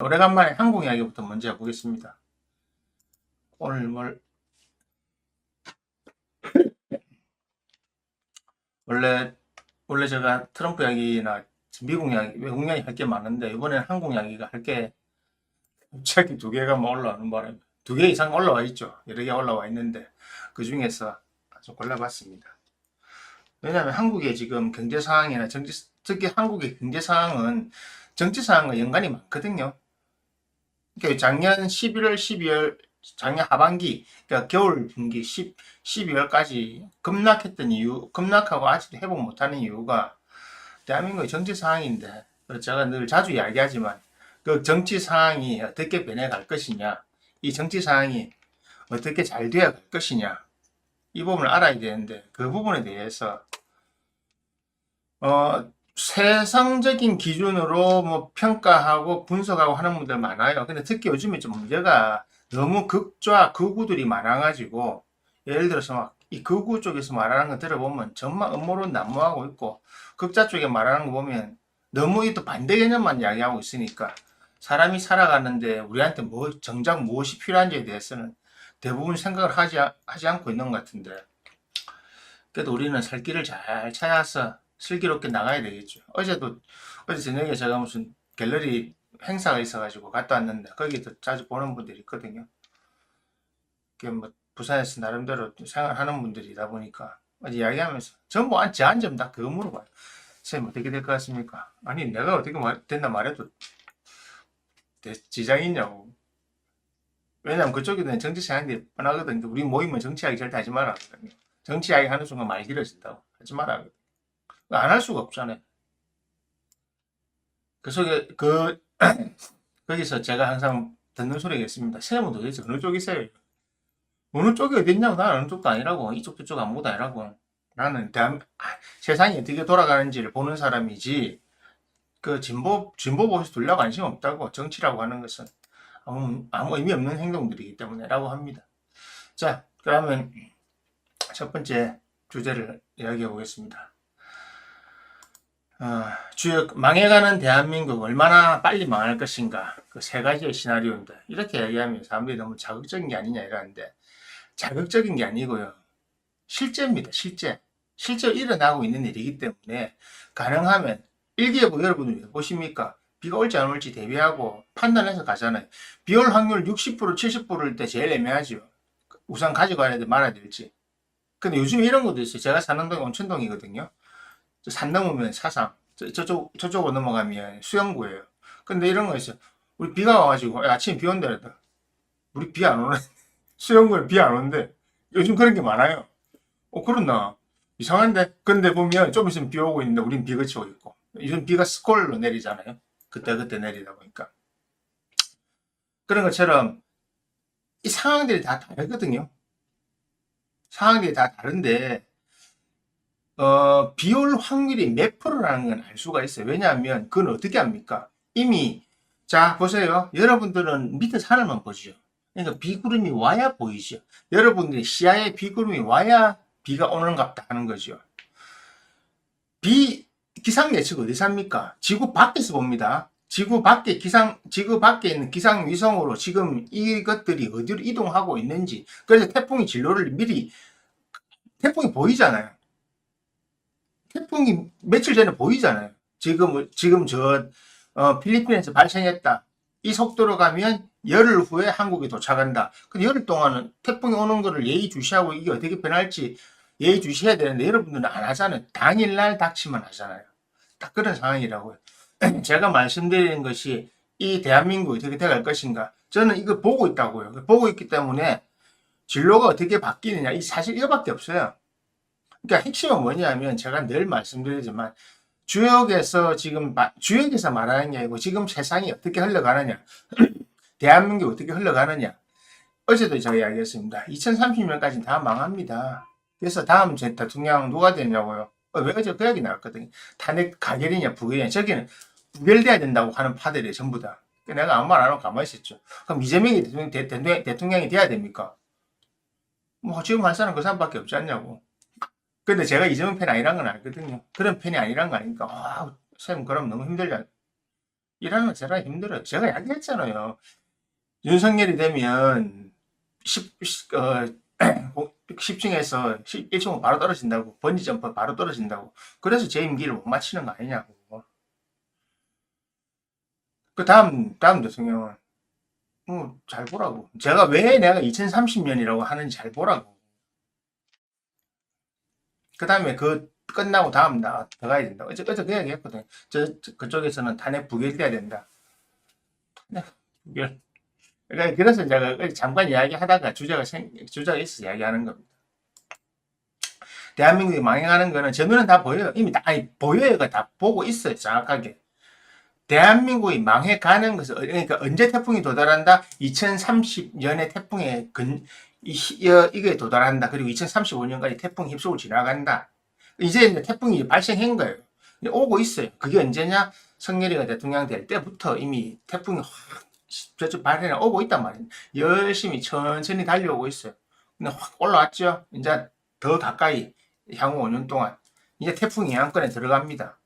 오래간만에 한국 이야기부터 먼저 해보겠습니다. 오늘 뭘 원래 원래 제가 트럼프 이야기나 미국 이야기, 외국 이야기 할 게 많은데 이번에는 한국 이야기가 할 게 갑자기 두 개가 뭐 올라오는 바람에 두 개 이상 올라와 있죠. 여러 개 올라와 있는데 그 중에서 아주 골라봤습니다. 왜냐하면 한국의 지금 경제 상황이나 정치 특히 한국의 경제 상황은 정치 상황과 연관이 많거든요. 그러니까 작년 11월, 12월, 작년 하반기, 그러니까 겨울 분기 10, 12월까지 급락했던 이유, 급락하고 아직도 회복 못하는 이유가 대한민국의 정치 상황인데, 제가 늘 자주 이야기하지만 그 정치 상황이 어떻게 변해갈 것이냐, 이 정치 상황이 어떻게 잘 되어 갈 것이냐, 이 부분을 알아야 되는데 그 부분에 대해서 어, 세상적인 기준으로 뭐 평가하고 분석하고 하는 분들 많아요. 근데 특히 요즘에 좀 문제가 너무 극좌 극우들이 많아가지고 예를 들어서 막 이 극우 쪽에서 말하는 거 들어보면 정말 음모론 난무하고 있고 극좌 쪽에 말하는 거 보면 너무 이 또 반대 개념만 이야기하고 있으니까 사람이 살아가는데 우리한테 뭐 정작 무엇이 필요한지에 대해서는 대부분 생각을 하지, 하지 않고 있는 것 같은데 그래도 우리는 살 길을 잘 찾아서 슬기롭게 나가야 되겠죠. 어제도 어제 저녁에 제가 무슨 갤러리 행사가 있어가지고 갔다 왔는데 거기도 자주 보는 분들이 있거든요. 그게 뭐 부산에서 나름대로 생활하는 분들이다 보니까 어제 이야기하면서 전부 안 제한 점다 그거 물어봐요. 선생님 어떻게 될 것 같습니까? 아니 내가 어떻게 말, 된다 말해도 대- 지장이 있냐고. 왜냐면 그쪽에는 정치 생각이 뻔하거든요. 우리 모이면 정치 이야기 절대 하지 마라. 정치 이야기 하는 순간 말 길어진다고 하지 마라. 안 할 수가 없잖아요. 그 속에 그 거기서 제가 항상 듣는 소리가 있습니다. 세lem은 도대체 어느 쪽이세요? 어느 쪽이 어딨냐고 나는 어느 쪽도 아니라고 이쪽 저쪽 아무것도 아니라고 나는 대한 아, 세상이 어떻게 돌아가는지를 보는 사람이지 그 진보 진보 보수 둘라 관심 없다고 정치라고 하는 것은 아무 아무 의미 없는 행동들이기 때문에라고 합니다. 자 그러면 첫 번째 주제를 이야기해 보겠습니다. 어, 주요 망해가는 대한민국 얼마나 빨리 망할 것인가 그 세 가지의 시나리오입니다. 이렇게 얘기하면 사람들이 너무 자극적인 게 아니냐 이러는데 자극적인 게 아니고요. 실제입니다. 실제. 실제로 일어나고 있는 일이기 때문에 가능하면 일기예보 여러분들 왜 보십니까? 비가 올지 안 올지 대비하고 판단해서 가잖아요. 비 올 확률 60% 70%일 때 제일 애매하죠. 우선 가져가야 돼 말아야 될지. 근데 요즘 이런 것도 있어요. 제가 사는 동이 온천동이거든요. 저산 넘으면 사상, 저, 저쪽, 저쪽으로 넘어가면 수영구예요. 근데 이런 거 있어요. 우리 비가 와가지고, 야, 아침에 비 온다 그랬다. 우리 비 안 오네. 수영구에 비 안 오는데, 요즘 그런 게 많아요. 어, 그렇나. 이상한데? 근데 보면 좀 있으면 비 오고 있는데, 우린 비 그치고 있고. 요즘 비가 스콜로 내리잖아요. 그때 그때 내리다 보니까. 그런 것처럼, 이 상황들이 다 다르거든요. 상황들이 다 다른데, 어, 비올 확률이 몇 프로라는 건 알 수가 있어요. 왜냐하면 그건 어떻게 합니까? 이미 자 보세요. 여러분들은 밑에 산을만 보시죠. 그러니까 비구름이 와야 보이죠. 여러분들이 시야에 비구름이 와야 비가 오는갑다 하는 거죠. 비 기상 예측 어디서 합니까? 지구 밖에서 봅니다. 지구 밖에 기상 지구 밖에 있는 기상 위성으로 지금 이것들이 어디로 이동하고 있는지 그래서 태풍의 진로를 미리 태풍이 보이잖아요. 태풍이 며칠 전에 보이잖아요. 지금, 지금 저, 어, 필리핀에서 발생했다. 이 속도로 가면 열흘 후에 한국에 도착한다. 근데 열흘 동안은 태풍이 오는 거를 예의주시하고 이게 어떻게 변할지 예의주시해야 되는데 여러분들은 안 하잖아요. 당일날 닥치만 하잖아요. 딱 그런 상황이라고요. 제가 말씀드리는 것이 이 대한민국이 어떻게 돼갈 것인가. 저는 이걸 보고 있다고요. 보고 있기 때문에 진로가 어떻게 바뀌느냐. 이 사실 이거밖에 없어요. 그러니까 핵심은 뭐냐면 제가 늘 말씀드리지만 주역에서 지금 마- 주역에서 말하는 게 아니고 지금 세상이 어떻게 흘러가느냐 대한민국이 어떻게 흘러가느냐. 어제도 제가 이야기했습니다. 2030년까지는 다 망합니다. 그래서 다음 제 대통령 누가 되냐고요? 어, 왜 어제 그 얘기 나왔거든요. 탄핵 가결이냐 부결이냐. 저기는 부결돼야 된다고 하는 파들이 전부 다. 내가 아무 말 안 하고 가만히 있었죠. 그럼 이재명이 대통령, 대통령이 돼야 됩니까? 뭐 지금 할 사람 그 사람밖에 없지 않냐고 근데 제가 이재명 팬 아니란 건 알거든요. 그런 팬이 아니란 거 아닙니까? 아, 쌤, 그럼 너무 일하는 거 제가 힘들어요. 제가 이야기했잖아요. 윤석열이 되면 10, 어, 10층에서 1층으로 바로 떨어진다고. 번지점프 바로 떨어진다고. 그래서 제 임기를 못 마치는 거 아니냐고. 그 다음, 다음 대통령은, 어, 잘 보라고. 제가 왜 내가 2030년이라고 하는지 잘 보라고. 그 다음에 그 끝나고 다음 나 들어가야 된다. 어제, 어제 그 이야기 했거든. 저, 저- 그쪽에서는 탄핵 부결돼야 된다. 부결. 그러니까 그래서 제가 잠깐 이야기 하다가 주제가 생, 주제가 있어서 이야기하는 겁니다. 대한민국이 망해가는 거는 제 눈엔 다 보여요. 이미 다, 아니, 보여요. 다 보고 있어요. 정확하게. 대한민국이 망해가는 것은, 그러니까 언제 태풍이 도달한다? 2030년에 태풍의 근, 이게 도달한다. 그리고 2035년까지 태풍 휩쓸고 지나간다. 이제 태풍이 발생한 거예요. 오고 있어요. 그게 언제냐? 성렬이가 대통령 될 때부터 이미 태풍이 확 저쪽 발해나 오고 있단 말이에요. 열심히 천천히 달려오고 있어요. 근데 확 올라왔죠. 이제 더 가까이 향후 5년 동안 이제 태풍 영향권에 들어갑니다.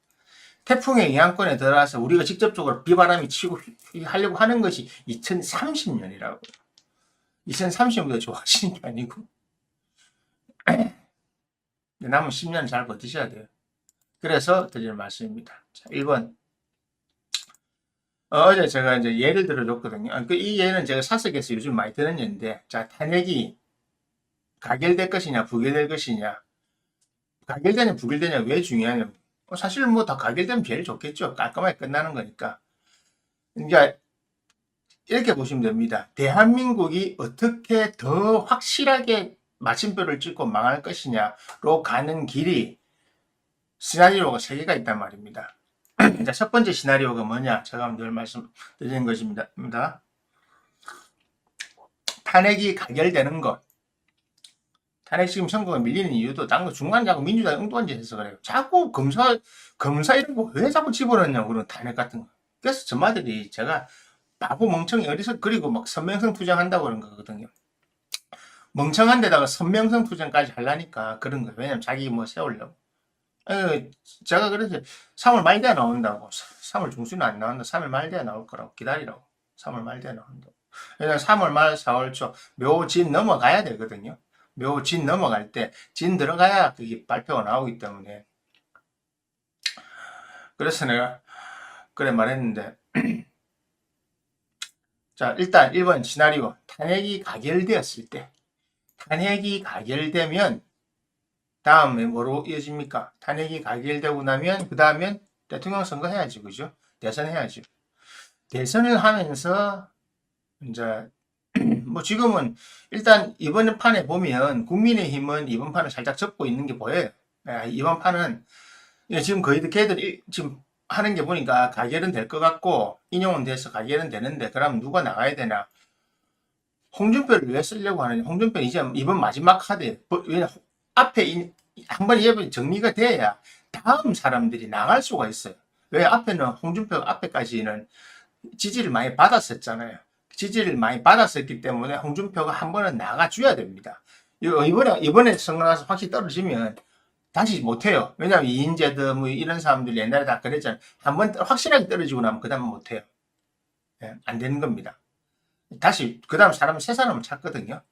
태풍의 영향권에 들어가서 우리가 직접적으로 비바람이 치고 휘- 하려고 하는 것이 2030년이라고. 2030년보다 좋아지는 게 아니고. 남은 10년 잘 버티셔야 돼요. 그래서 드리는 말씀입니다. 자, 1번. 어, 제 제가 이제 예를 들어줬거든요. 아, 그 이 예는 제가 사석에서 요즘 많이 드는 예인데, 자, 탄핵이 가결될 것이냐, 부결될 것이냐. 가결되냐, 부결되냐, 왜 중요하냐. 어, 사실 뭐 다 가결되면 제일 좋겠죠. 깔끔하게 끝나는 거니까. 그러니까, 이렇게 보시면 됩니다. 대한민국이 어떻게 더 확실하게 마침표를 찍고 망할 것이냐로 가는 길이 시나리오가 세 개가 있단 말입니다. 자, 첫 번째 시나리오가 뭐냐? 제가 늘 말씀드리는 것입니다. 탄핵이 가결되는 것. 탄핵 지금 선거가 밀리는 이유도 당그 중간 자꾸 민주당이 엉뚱한 짓 해서 그래요. 자꾸 검사, 검사 이런 거 왜 자꾸 집어넣냐고 그런 탄핵 같은 거. 그래서 저마들이 제가 바보 멍청이 어디서 그리고 막 선명성 투쟁한다고 그런 거거든요. 멍청한 데다가 선명성 투쟁까지 하려니까 그런 거예요. 왜냐면 자기 뭐 세우려고. 에, 제가 그래서 3월 말대에 나온다고. 3월 중순에 안 나온다. 3월 말대에 나올 거라고. 기다리라고. 3월 말대에 나온다고. 왜냐면 3월 말, 4월 초, 묘진 넘어가야 되거든요. 묘진 넘어갈 때, 진 들어가야 그게 발표가 나오기 때문에. 그래서 내가, 그래 말했는데. 자, 일단 1번 시나리오. 탄핵이 가결되었을 때. 탄핵이 가결되면 다음에 뭐로 이어집니까? 탄핵이 가결되고 나면 그 다음엔 대통령 선거 해야지 그죠? 대선 해야지. 대선을 하면서 이제 뭐 지금은 일단 이번 판에 보면 국민의힘은 이번 판을 살짝 접고 있는 게 보여요. 예, 이번 판은 예, 지금 거의 걔들 지금 하는 게 보니까 가결은 될 것 같고 인용은 돼서 가결은 되는데 그럼 누가 나가야 되나? 홍준표를 왜 쓰려고 하느냐? 홍준표는 이제 이번 마지막 카드. 왜냐 앞에 한번 예번 정리가 돼야 다음 사람들이 나갈 수가 있어요. 왜 앞에는 홍준표 앞에까지는 지지를 많이 받았었잖아요. 지지를 많이 받았었기 때문에 홍준표가 한 번은 나가줘야 됩니다. 이번에 이번에 선거 나서 확실히 떨어지면 다시 못해요. 왜냐하면 이인재드 뭐 이런 사람들 옛날에 다 그랬잖아요. 한 번 확실하게 떨어지고 나면 그 다음은 못해요. 예, 안 되는 겁니다. 다시 그 다음 사람은 새 사람을 찾거든요.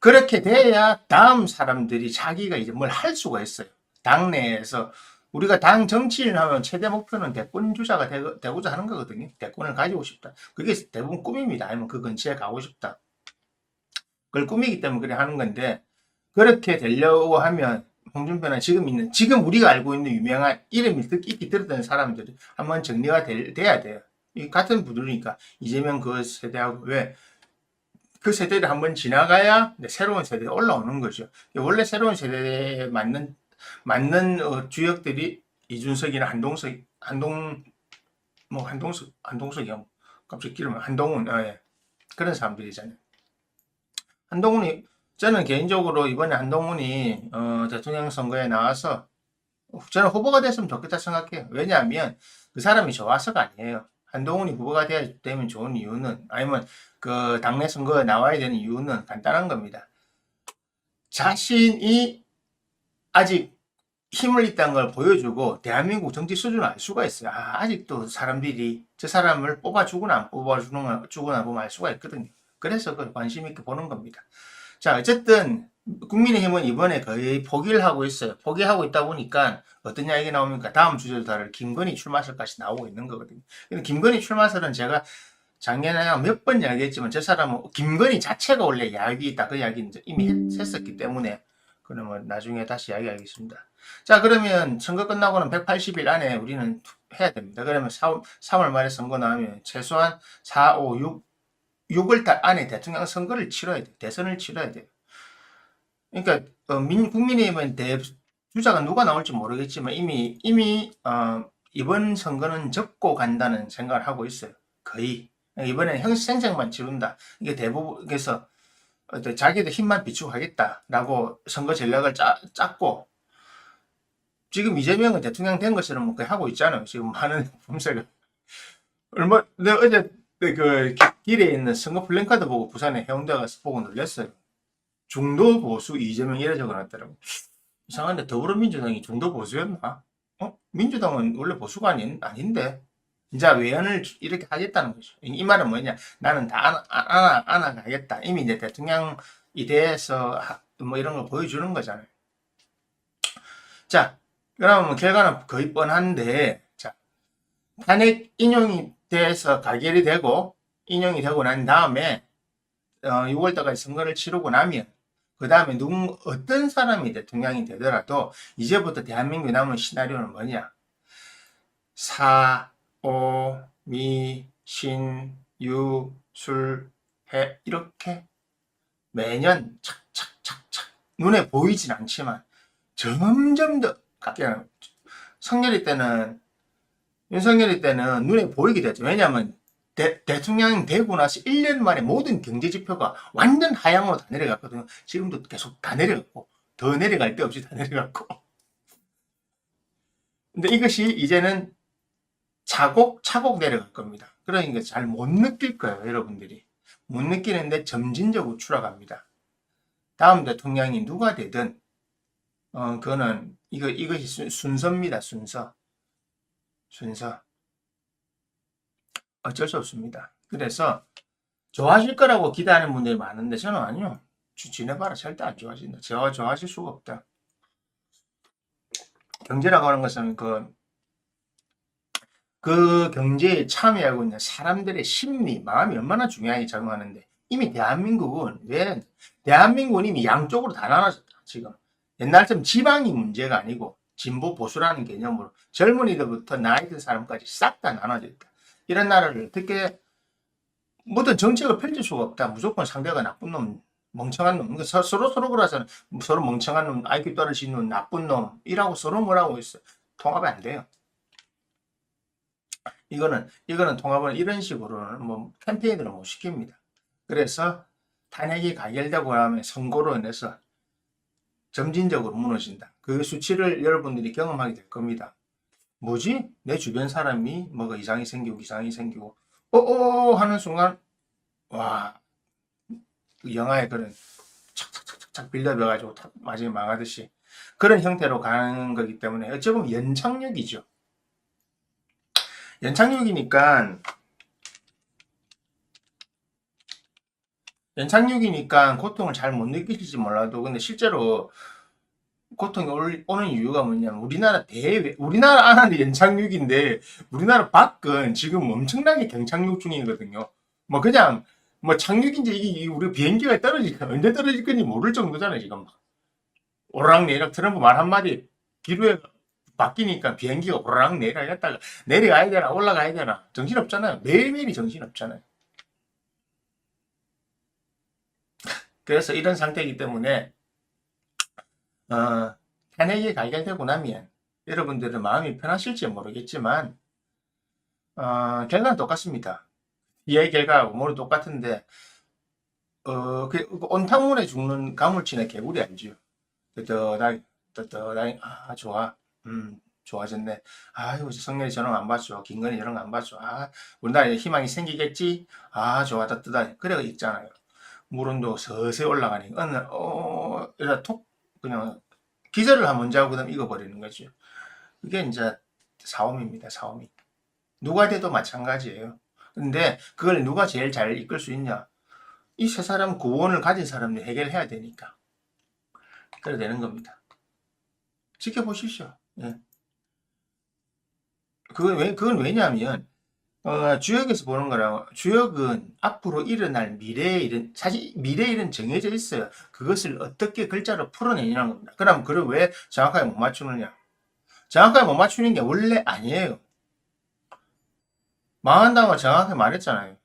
그렇게 돼야 다음 사람들이 자기가 이제 뭘 할 수가 있어요. 당내에서 우리가 당 정치인 하면 최대 목표는 대권 주자가 되, 고 자 하는 거거든요. 대권을 가지고 싶다. 그게 대부분 꿈입니다. 아니면 그 근처에 가고 싶다. 그걸 꿈이기 때문에 그래 하는 건데 그렇게 되려고 하면 홍준표는 지금 있는 지금 우리가 알고 있는 유명한 이름이 듣, 익히 들었던 사람들이 한번 정리가 될- 돼야 돼요. 이 같은 부류니까 이재명 그 세대하고 왜 그 세대를 한번 지나가야 새로운 세대에 올라오는 거죠. 원래 새로운 세대에 맞는 맞는 어, 주역들이 이준석이나 한동석, 한동 뭐 한동석, 한동석이 뭐 갑자기 기름 한동훈, 어, 예. 그런 사람들이잖아요. 한동훈이 저는 개인적으로 이번에 한동훈이 어, 대통령 선거에 나와서 저는 후보가 됐으면 좋겠다 생각해요. 왜냐하면 그 사람이 좋아서가 아니에요. 한동훈이 후보가 돼야 되면 좋은 이유는 아니면 그 당내 선거에 나와야 되는 이유는 간단한 겁니다. 자신이 아직 힘을 있다는 걸 보여주고 대한민국 정치 수준을 알 수가 있어요. 아, 아직도 사람들이 저 사람을 뽑아주거나 안 뽑아주거나 주거나 보면 알 수가 있거든요. 그래서 그 관심 있게 보는 겁니다. 자, 어쨌든 국민의힘은 이번에 거의 포기를 하고 있어요. 포기하고 있다 보니까 어떤 이야기 나옵니까? 다음 주제도 다를 김건희 출마설까지 나오고 있는 거거든요. 근데 김건희 출마설은 제가 작년에 몇 번 이야기했지만 저 사람은 김건희 자체가 원래 야익이 있다 그 이야기 이제 이미 했, 했었기 때문에 그러면 나중에 다시 이야기하겠습니다. 자 그러면 선거 끝나고는 180일 안에 우리는 투- 해야 됩니다. 그러면 3, 3월 말에 선거 나오면 최소한 4, 5, 6 6월 달 안에 대통령 선거를 치러야 돼. 대선을 치러야 돼요. 그러니까 어, 민, 국민의힘은 대, 주자가 누가 나올지 모르겠지만 이미 이미 어, 이번 선거는 접고 간다는 생각을 하고 있어요. 거의 이번에는 형생생만 치른다. 이게 대부분 그래서 자기들 힘만 비추고 하겠다라고 선거 전략을 짜, 짰고 지금 이재명은 대통령 된 것처럼 뭐 하고 있잖아요. 지금 하는 품새가 얼마 내가 어제 그 길에 있는 선거 플랜카드 보고 부산에 해운대 가서 보고 놀랐어요. 중도 보수 이재명 이래 적어놨더라고. 이상한데 더불어민주당이 중도 보수였나? 어? 민주당은 원래 보수가 아닌, 아닌데. 이제 외연을 이렇게 하겠다는 거죠. 이, 이 말은 뭐냐? 나는 다 안아, 안아, 안아 가겠다. 이미 이제 대통령이 하- 뭐 이런 걸 보여주는 거잖아요. 자, 그러면 결과는 거의 뻔한데, 자, 탄핵 인용이 돼서 가결이 되고, 인용이 되고 난 다음에, 어, 6월달까지 선거를 치르고 나면, 그 다음에 누구, 어떤 사람이 대통령이 되더라도, 이제부터 대한민국에 남은 시나리오는 뭐냐? 사, 오, 미, 신, 유, 술, 해, 이렇게 매년 착착착착 눈에 보이진 않지만 점점 더 성렬이 때는 윤석열이 때는 눈에 보이게 되죠. 왜냐하면 대, 대통령 되고 나서 1년 만에 모든 경제 지표가 완전 하향으로 다 내려갔거든요. 지금도 계속 다 내려갔고 더 내려갈 데 없이 다 내려갔고 근데 이것이 이제는 차곡차곡 내려갈 겁니다. 그러니까 잘 못 느낄 거예요, 여러분들이. 못 느끼는데 점진적으로 추락합니다. 다음 대통령이 누가 되든, 어, 그거는, 이거, 이것이 순- 순서입니다, 순서. 순서. 어쩔 수 없습니다. 그래서, 좋아하실 거라고 기대하는 분들이 많은데, 저는 아니요. 지- 지내봐라, 절대 안 좋아진다. 저, 좋아하실 수가 없다. 경제라고 하는 것은 그, 그 경제에 참여하고 있는 사람들의 심리, 마음이 얼마나 중요하게 작용하는데 이미 대한민국은 왜 대한민국은 이미 양쪽으로 다 나눠졌다 지금 옛날처럼 지방이 문제가 아니고 진보 보수라는 개념으로 젊은이들부터 나이 든 사람까지 싹 다 나눠져 있다 이런 나라를 어떻게 모든 정책을 펼칠 수가 없다 무조건 상대가 나쁜 놈 멍청한 놈 그러니까 서- 서로 서로 그러잖아 서로 멍청한 놈 IQ 떨어지는 놈 나쁜 놈이라고 서로 뭐라고 있어 통합이 안 돼요 이거는 이거는 통합을 이런 식으로는 뭐 캠페인으로 못 시킵니다. 그래서 탄핵이 가결되고 나면 선거로 인해서 점진적으로 무너진다. 그 수치를 여러분들이 경험하게 될 겁니다. 뭐지? 내 주변 사람이 뭐가 이상이 생기고 이상이 생기고 어어 하는 순간 와그 영화의 그런 착착착착 빌려벼가지고 탁 마지막에 망하듯이 그런 형태로 가는 거기 때문에 어찌 보면 연착륙이죠. 연착륙이니까 연착륙이니까 고통을 잘 못 느끼실지 몰라도 근데 실제로 고통이 올- 오는 이유가 뭐냐면 우리나라 대외 우리나라 안하는 연착륙인데 우리나라 밖은 지금 엄청나게 경착륙 중이거든요. 뭐 그냥 뭐 착륙인지 이게 우리 비행기가 떨어질 언제 떨어질 건지 모를 정도잖아요 지금 오르락내리락 트럼프 말 한마디 기류에 바뀌니까 비행기가 오르락 내려갔다가 내려가야 되나 올라가야 되나 정신없잖아요. 매일매일이 정신없잖아요. 그래서 이런 상태이기 때문에 어, 탄핵이 가결되고 나면 여러분들은 마음이 편하실지 모르겠지만 어, 결과는 똑같습니다. 이해 결과하고 모두 똑같은데 어, 그 온탕물에 죽는 가물치나 개구리 알죠? 뜨뜻하게 뜨뜻하게 아 좋아. 음 좋아졌네. 아이고 성렬이 저런 거안 봤죠 김건희 저런 거안 봤죠 아 우리나라에 희망이 생기겠지? 아 좋아 뜨뜻하게. 그래 있잖아요. 물온도 서서히 올라가니 어느 날 어, 이러다 톡 그냥 기절을 한번 자고 그다음 익어버리는 거죠 그게 이제 사오미입니다 사오미 누가 돼도 마찬가지예요. 근데 그걸 누가 제일 잘 이끌 수 있냐? 이 세 사람 구원을 가진 사람들이 해결해야 되니까. 그래 되는 겁니다. 지켜보십시오. 예. 그건 왜, 그건 왜냐하면, 어, 주역에서 보는 거랑, 주역은 앞으로 일어날 미래의 일은, 사실 미래의 일은 정해져 있어요. 그것을 어떻게 글자로 풀어내냐는 겁니다. 그럼 그걸 왜 정확하게 못 맞추느냐? 정확하게 못 맞추는 게 원래 아니에요. 망한다고 정확하게 말했잖아요.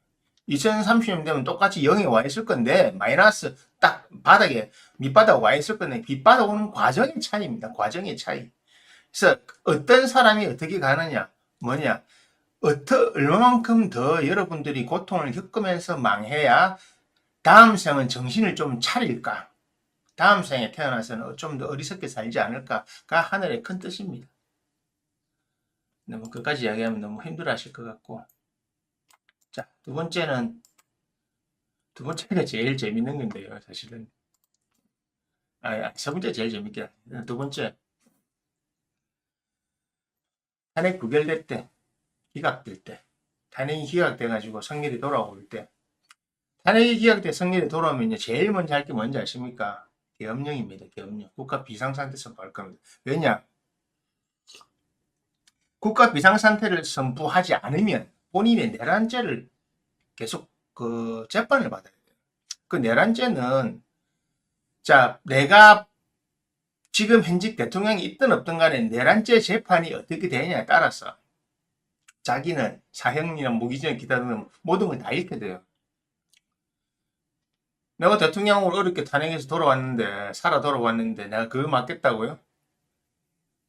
2030년 되면 똑같이 0이 와 있을 건데, 마이너스 딱 바닥에, 밑바닥 와 있을 건데, 밑바닥 오는 과정의 차이입니다. 과정의 차이. 그래서 어떤 사람이 어떻게 가느냐, 뭐냐, 어떠, 얼마만큼 더 여러분들이 고통을 겪으면서 망해야 다음 생은 정신을 좀 차릴까? 다음 생에 태어나서는 좀 더 어리석게 살지 않을까가 하늘의 큰 뜻입니다. 너무 끝까지 이야기하면 너무 힘들어 하실 것 같고. 자, 두 번째는, 두 번째가 제일 재밌는 건데요, 사실은. 아, 세 번째 제일 재밌게. 두 번째. 탄핵 때, 기각될 때, 탄핵이 기각돼가지고 성렬이 돌아올 때, 탄핵이 기각돼 성렬이 돌아오면 제일 먼저 할 게 뭔지 아십니까? 계엄령입니다. 계엄령. 국가 비상상태 선포할 겁니다. 왜냐? 국가 비상상태를 선포하지 않으면 본인의 내란죄를 계속 그 재판을 받아야 돼요. 그 내란죄는 자 내가 지금 현직 대통령이 있든 없든 간에 내란죄 재판이 어떻게 되느냐에 따라서 자기는 사형이나 무기징역 등 모든 걸 다 잃게 돼요. 내가 대통령으로 어렵게 탄핵해서 돌아왔는데 살아 돌아왔는데 내가 그거 맞겠다고요?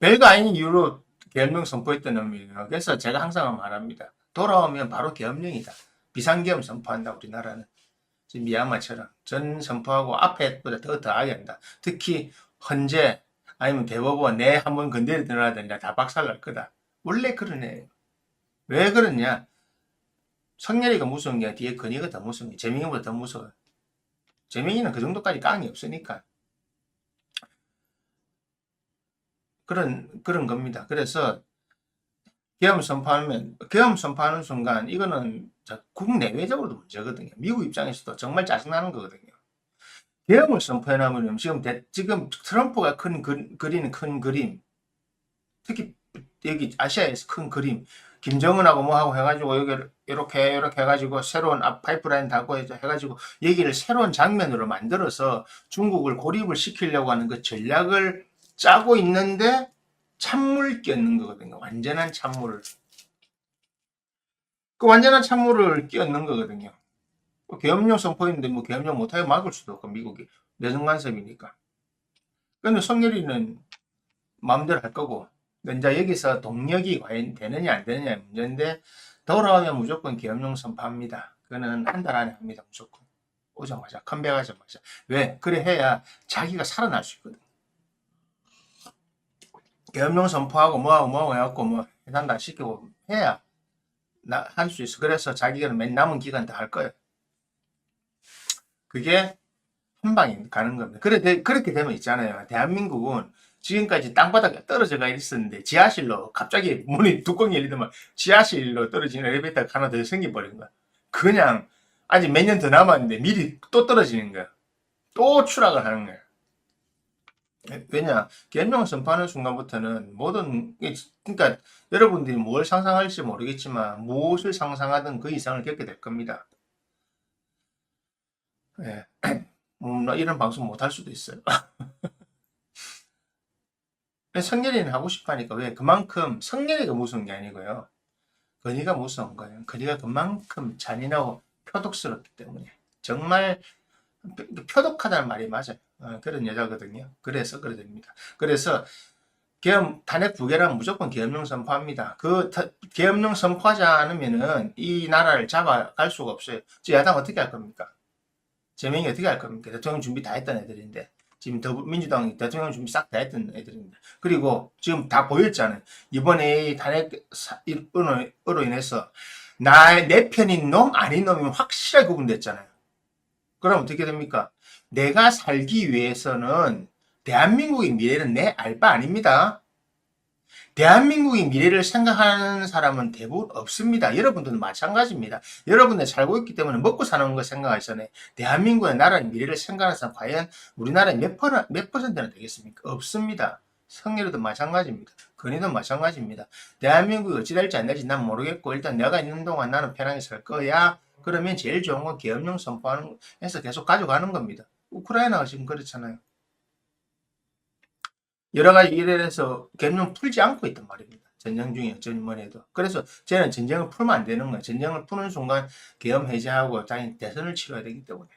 별거 아닌 이유로 계엄령 선포했던 놈이에요. 그래서 제가 항상 말합니다. 돌아오면 바로 계엄령이다. 비상계엄 선포한다 우리나라는. 지금 미얀마처럼 전 선포하고 앞에보다 더 더하게 한다. 특히 헌재 아니면 대법원 내 한 번 건드려 드러나든지 다 박살날 거다. 원래 그런 애예요. 왜 그러냐? 성렬이가 무서운 게 뒤에 건이가 더 무서운 게 재명이보다 더 무서워요. 재명이는 그 정도까지 깡이 없으니까. 그런, 그런 겁니다. 그래서 계엄 선포하면, 계엄 선포하는 순간 이거는 자, 국내외적으로도 문제거든요. 미국 입장에서도 정말 짜증나는 거거든요. 계엄을 선포해놓으면 지금, 대- 지금 트럼프가 큰 그, 그리는 큰 그림, 특히 여기 아시아에서 큰 그림, 김정은하고 뭐하고 해가지고 여기 이렇게 이렇게 해가지고 새로운 앞 파이프라인 달고 해가지고 얘기를 새로운 장면으로 만들어서 중국을 고립을 시키려고 하는 그 전략을 짜고 있는데 찬물 끼얹는 거거든요. 완전한 찬물을. 그 완전한 찬물을 끼얹는 거거든요. 뭐 계엄령 선포했는데 뭐 계엄령 못하게 막을 수도 없고 미국이 내정 간섭이니까. 근데 성렬이는 마음대로 할 거고 근데 여기서 동력이 과연 되느냐 안 되느냐의 문제인데 돌아오면 무조건 계엄령 선포합니다. 그거는 한 달 안에 합니다. 무조건. 오자마자 컴백하자마자. 왜? 그래 해야 자기가 살아날 수 있거든. 계엄령 선포하고 뭐하고 뭐하고 해갖고 뭐 해산다 시키고 해야 나할수 있어. 그래서 자기가 맨 남은 기간 다 할 거예요. 그게 한 방에 가는 겁니다. 그래, 되- 그렇게 되면 있잖아요. 대한민국은 지금까지 땅바닥에 떨어져가 있었는데 지하실로 갑자기 문이 뚜껑이 열리더만 지하실로 떨어지는 엘리베이터가 하나 더 생겨버린 거야. 그냥 아직 몇 년 더 남았는데 미리 또 떨어지는 거야. 또 추락을 하는 거야. 왜냐 계엄령 선포하는 순간부터는 모든 그러니까 여러분들이 뭘 상상할지 모르겠지만 무엇을 상상하든 그 이상을 겪게 될 겁니다. 예. 음, 나 이런 방송 못 할 수도 있어요. 성렬이는 하고 싶어 하니까 왜 그만큼 성렬이가 무서운 게 아니고요. 건이가 무서운 거예요. 건이가 그만큼 잔인하고 표독스럽기 때문에 정말 표- 표독하다는 말이 맞아요. 어, 그런 여자거든요. 그래서 그래 됩니다. 그래서 계엄 탄핵 부결하면 무조건 계엄령 선포합니다. 그 타- 계엄령 선포하지 않으면은 이 나라를 잡아갈 수가 없어요. 저 야당 어떻게 할 겁니까? 재명이 어떻게 할 겁니까? 대통령 준비 다 했던 애들인데 지금 더민주당이 대통령 준비 싹 다 했던 애들인데 그리고 지금 다 보였잖아요. 이번에 이 탄핵 으로 인해서 나의 내 편인 놈 아닌 놈이 확실하게 구분됐잖아요. 그럼 어떻게 됩니까? 내가 살기 위해서는 대한민국의 미래는 내 알바 아닙니다. 대한민국의 미래를 생각하는 사람은 대부분 없습니다. 여러분들도 마찬가지입니다. 여러분들 살고 있기 때문에 먹고 사는 거 생각하잖아요. 대한민국의 나라의 미래를 생각하는 사람 과연 우리나라의 몇, 퍼, 몇 퍼센트나 되겠습니까? 없습니다. 성렬이도 마찬가지입니다. 건희도 마찬가지입니다. 대한민국이 어찌 될지 안 될지 난 모르겠고 일단 내가 있는 동안 나는 편하게 살 거야. 그러면 제일 좋은 건 계엄령 선포하는 해서 계속 가져가는 겁니다. 우크라이나가 지금 그렇잖아요. 여러 가지 일에 대해서 계엄령 풀지 않고 있단 말입니다. 전쟁 중에 어쩌면 해도. 그래서 저는 전쟁을 풀면 안 되는 거예요. 전쟁을 푸는 순간 계엄 해제하고 당연히 대선을 치러야 되기 때문에.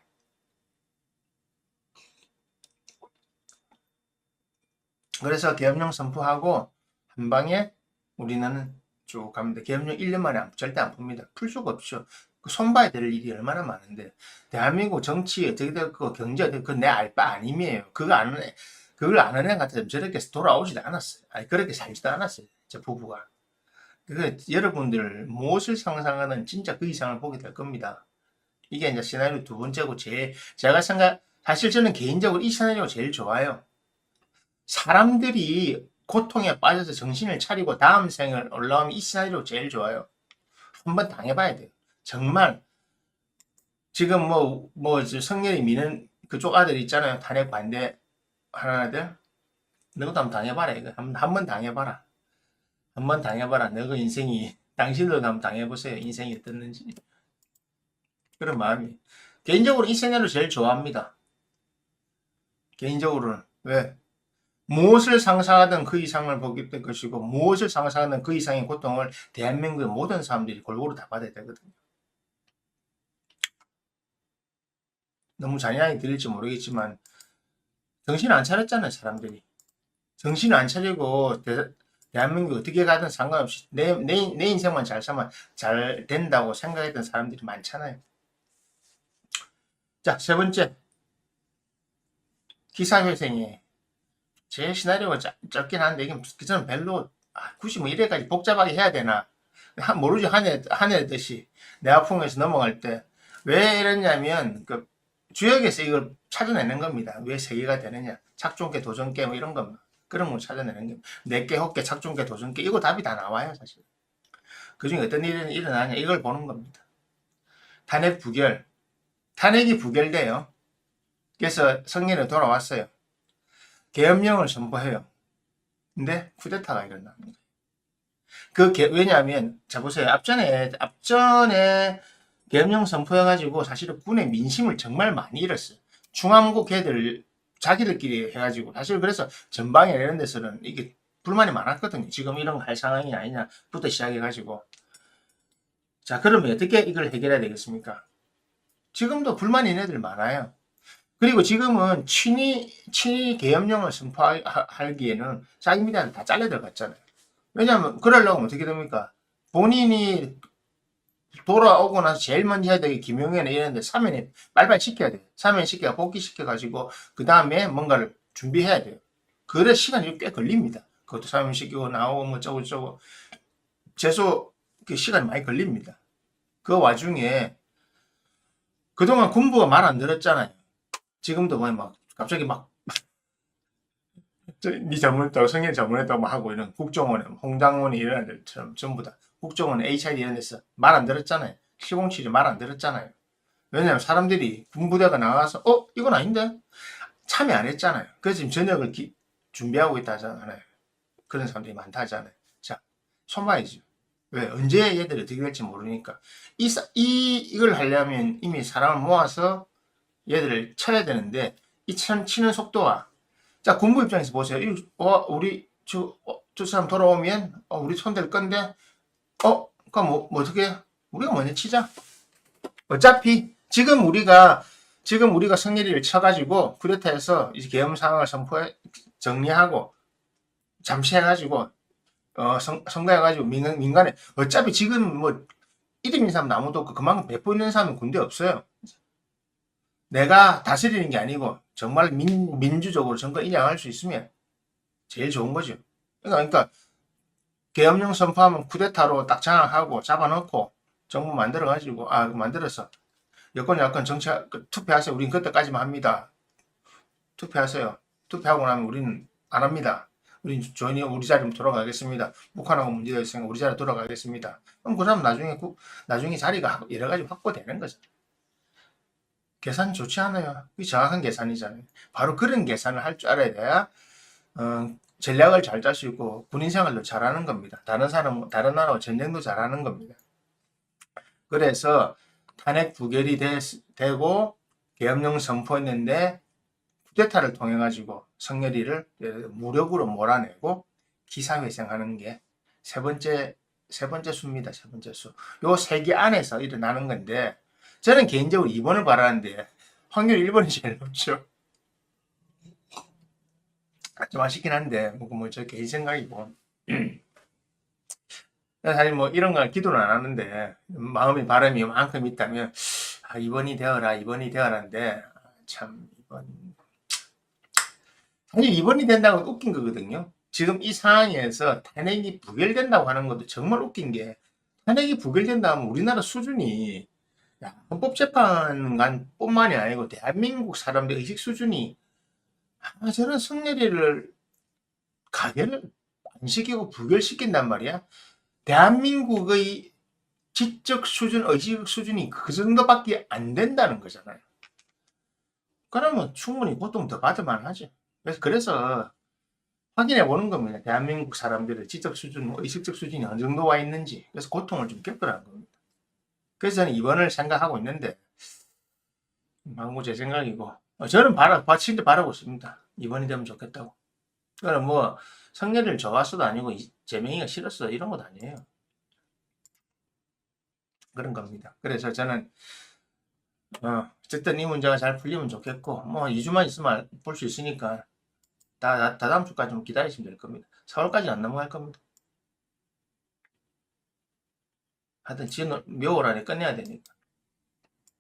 그래서 계엄령 선포하고 한 방에 우리는 쭉 갑니다. 계엄령 1년 만에 안- 절대 안 풉니다. 풀 수가 없죠. 그 손봐야 될 일이 얼마나 많은데 대한민국 정치 어떻게 될거 경제 어떻게 그내 알 바 아님이에요. 그거 아는 애, 그걸 아는 애 같으면 저렇게 돌아오지도 않았어요. 아니 그렇게 살지도 않았어요. 저 부부가. 그 여러분들 무엇을 상상하는 진짜 그 이상을 보게 될 겁니다. 이게 이제 시나리오 두 번째고 제 제가 생각 사실 저는 개인적으로 이 시나리오가 제일 좋아요. 사람들이 고통에 빠져서 정신을 차리고 다음 생을 올라오면 이 시나리오 제일 좋아요. 한번 당해봐야 돼요. 정말 지금 뭐, 뭐, 저 성렬이 미는 그쪽 아들 있잖아요. 탄핵 반대 하는 아들. 너도 한번 당해봐라. 이거 한, 한번 당해봐라. 한번 당해봐라. 너그 인생이, 당신도 한번 당해보세요. 인생이 어떻는지. 그런 마음이. 개인적으로 이 시나리오 제일 좋아합니다. 개인적으로는. 왜? 무엇을 상상하든 그 이상을 보게 될 것이고, 무엇을 상상하든 그 이상의 고통을 대한민국의 모든 사람들이 골고루 다 받아야 되거든요. 너무 잔인하게 들릴지 모르겠지만, 정신 안 차렸잖아요, 사람들이. 정신 안 차리고, 대, 대한민국 어떻게 가든 상관없이 내, 내, 내 인생만 잘 살면 잘 된다고 생각했던 사람들이 많잖아요. 자, 세 번째. 기사회생에 제 시나리오가 짧, 짧긴 한데, 이게 저는 별로, 아, 굳이 뭐 이래까지 복잡하게 해야 되나. 한, 모르지, 하늘, 하늘듯이. 내 아픔에서 넘어갈 때. 왜 이랬냐면, 그, 주역에서 이걸 찾아내는 겁니다. 왜 세 개가 되느냐. 착종계, 도전계, 뭐 이런 겁니다. 그런 걸 찾아내는 겁니다. 내계, 혹계, 착종계, 도전계. 이거 답이 다 나와요, 사실. 그 중에 어떤 일이 일어나냐. 이걸 보는 겁니다. 탄핵 부결. 탄핵이 부결돼요. 그래서 성년에 돌아왔어요. 계엄령을 선포해요. 근데 쿠데타가 일어납니다. 그 개- 왜냐하면 자 보세요. 앞전에 앞전에 계엄령 선포해가지고 사실은 군의 민심을 정말 많이 잃었어요. 중앙국 걔들 자기들끼리 해가지고 사실 그래서 전방에 이런 데서는 이게 불만이 많았거든요. 지금 이런 거 할 상황이 아니냐부터 시작해가지고 자 그러면 어떻게 이걸 해결해야 되겠습니까? 지금도 불만이 애들 많아요. 그리고 지금은 친위, 친위 계엄령을 선포하기에는 자기 미디어는 다 잘려 들어갔잖아요. 왜냐하면, 그러려면 어떻게 됩니까? 본인이 돌아오고 나서 제일 먼저 해야 되게 김용현이 이랬는데 사면에 빨리빨리 시켜야 돼요. 사면 시켜 복귀시켜 가지고 그 다음에 뭔가를 준비해야 돼요. 그래 시간이 꽤 걸립니다. 그것도 사면 시키고 나오고 뭐 저거 저거 최소 그 시간이 많이 걸립니다. 그 와중에 그동안 군부가 말 안 들었잖아요. 지금도 뭐막 갑자기 막 네 잘못했다고 성현 잘못했다고 막 하고 이런 국정원에 홍장원이 이런 애들처럼 전부 다 국정원 HID 이런 데서 말 안 들었잖아요. 시공칠이 말 안 들었잖아요. 왜냐하면 사람들이 군부대가 나가서 어 이건 아닌데 참여 안 했잖아요. 그래서 지금 전역을 기- 준비하고 있다 하잖아요. 그런 사람들이 많다 하잖아요. 자 손봐야죠. 왜 언제 얘들이 어떻게 될지 모르니까 이, 사- 이 이걸 하려면 이미 사람을 모아서 얘들을 쳐야 되는데 이 쳐, 치는 속도와 자 군부 입장에서 보세요. 이, 어, 우리 저, 어, 저 사람 돌아오면 어, 우리 손댈 건데 어 그럼 뭐, 뭐 어떻게 해? 우리가 먼저 치자. 어차피 지금 우리가 지금 우리가 성렬이를 쳐가지고 쿠데타에서 이제 계엄 상황을 선포해 정리하고 잠시 해가지고 어 선, 선거해가지고 민간, 민간에 어차피 지금 뭐 이름 있는 사람 아무도 없고 그만큼 배포 있는 사람은 군대 없어요. 내가 다스리는 게 아니고 정말 민, 민주적으로 정권 인양할 수 있으면 제일 좋은 거죠. 그러니까, 그러니까 계엄령 선포하면 쿠데타로 딱 장악하고 잡아놓고 정부 만들어가지고 아 만들어서 여권 야권 정치 그 투표하세요. 우린 그때까지만 합니다. 투표하세요. 투표하고 나면 우리는 안 합니다. 우리 조인이 우리 자리로 돌아가겠습니다. 북한하고 문제가 있으니까 우리 자리 돌아가겠습니다. 그럼 그 사람 나중에 국- 나중에 자리가 여러 가지 확보되는 거죠. 계산 좋지 않아요. 이 정확한 계산이잖아요. 바로 그런 계산을 할 줄 알아야 돼야 어, 전략을 잘짤수 있고 군인 생활도 잘하는 겁니다. 다른 사람 다른 나라와 전쟁도 잘하는 겁니다. 그래서 탄핵 부결이 되, 되고 계엄령 선포했는데 쿠데타를 통해 가지고 성렬이를 무력으로 몰아내고 기사회생하는 게 세 번째 세 번째 수입니다. 세 번째 수. 요 세 개 안에서 일어나는 건데 저는 개인적으로 2번을 바라는데 확률 1번이 제일 높죠. 좀 아쉽긴 한데 뭐저 개인 생각이고. 사실 뭐 이런 걸 기도는 안 하는데 마음의 바람이 만큼 있다면 아, 2번이 되어라 2번이 되어라인데 참 이번. 사실 2번이 된다고 웃긴 거거든요. 지금 이 상황에서 탄핵이 부결된다고 하는 것도 정말 웃긴 게 탄핵이 부결된다 하면 우리나라 수준이 야, 헌법재판관 뿐만이 아니고 대한민국 사람들 의식 수준이 아, 저런 성렬이를 가결을 안 시키고 부결시킨단 말이야. 대한민국의 지적 수준, 의식 수준이 그 정도밖에 안 된다는 거잖아요. 그러면 충분히 고통 더 받을만 하죠. 그래서, 그래서 확인해 보는 겁니다. 대한민국 사람들의 지적 수준, 뭐 의식적 수준이 어느 정도 와 있는지. 그래서 고통을 좀 겪으라는 겁니다. 그래서 저는 이번을 생각하고 있는데, 망고 제 생각이고, 어, 저는 바라, 바- 진짜 바라고 있습니다. 이번이 되면 좋겠다고. 그거는 뭐, 성렬이를 좋아서도 아니고, 이- 재명이가 싫었어. 이런 것도 아니에요. 그런 겁니다. 그래서 저는, 어, 어쨌든 이 문제가 잘 풀리면 좋겠고, 뭐, 2주만 있으면 볼 수 있으니까, 다, 다, 다다음 주까지 좀 기다리시면 될 겁니다. 4월까지 안 넘어갈 겁니다. 하여튼 지금 묘월 안에 끝내야 되니까.